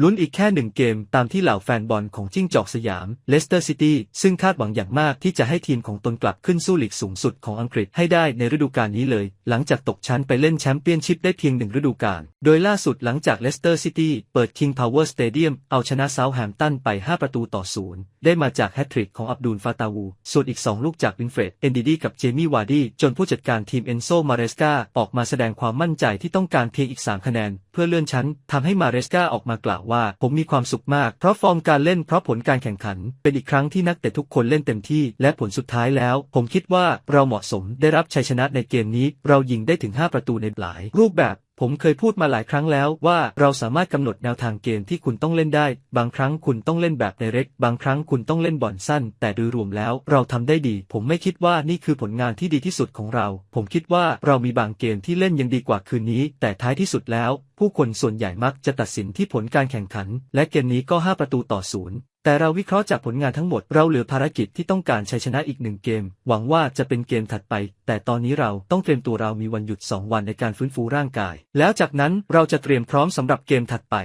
ลุ้นอีกแค่หนึ่งเกมตามที่เหล่าแฟนบอลของจิ้งจอกสยามเลสเตอร์ซิตี้ซึ่งคาดหวังอย่างมากที่จะให้ทีมของตนกลับขึ้นสู้ลีกสูงสุดของอังกฤษให้ได้ในฤดูกาลนี้เลย หลังจากตกชั้นไปเล่นแชมเปี้ยนชิพได้เพียงหนึ่งฤดูกาลโดยล่าสุดหลังจากเลสเตอร์ซิตี้เปิด King Power Stadium เอาชนะเซาท์แฮมป์ตันไป 5 ประตูต่อศูนย์ได้มาจากแฮตทริกของอับดุลฟาตาวู ส่วนอีก 2 ลูกจากวินเฟรดเอนดิดีกับเจมี่วาร์ดีจนผู้จัดการทีมเอนโซมาเรสกาออกมาแสดงความมั่นใจที่ต้องการเพียงอีก3คะแนนเพื่อเลื่อนชั้นทำให้มาเรสกาออกมากล่าวว่า ผมมีความสุขมาก เพราะฟอร์มการเล่นเพราะผลการแข่งขัน เป็นอีกครั้งที่นักเตะทุกคนเล่นเต็มที่ และผลสุดท้ายแล้ว ผมคิดว่าเราเหมาะสมได้รับชัยชนะในเกมนี้ เรายิงได้ถึง 5 ประตูในหลาย รูปแบบผมเคยพูดมาหลายครั้งแล้วว่าเราสามารถกำหนดแนวทางเกมที่คุณต้องเล่นได้ บางครั้งคุณต้องเล่นแบบไดเรกบางครั้งคุณต้องเล่นบอลสั้น แต่โดยรวมแล้วเราทำได้ดี ผมไม่คิดว่านี่คือผลงานที่ดีที่สุดของเรา ผมคิดว่าเรามีบางเกมที่เล่นยังดีกว่าคืนนี้ แต่ท้ายที่สุดแล้ว ผู้คนส่วนใหญ่มักจะตัดสินที่ผลการแข่งขัน และเกมนี้ก็ 5 ประตูต่อศูนย์แต่เราวิเคราะห์จากผลงานทั้งหมดเราเหลือภารกิจที่ต้องการชัยชนะอีกหนึ่งเกม หวังว่าจะเป็นเกมถัดไป แต่ตอนนี้เราต้องเตรียมตัวเรามีวันหยุด 2 วันในการฟื้นฟูร่างกาย แล้วจากนั้นเราจะเตรียมพร้อมสำหรับเกมถัดไป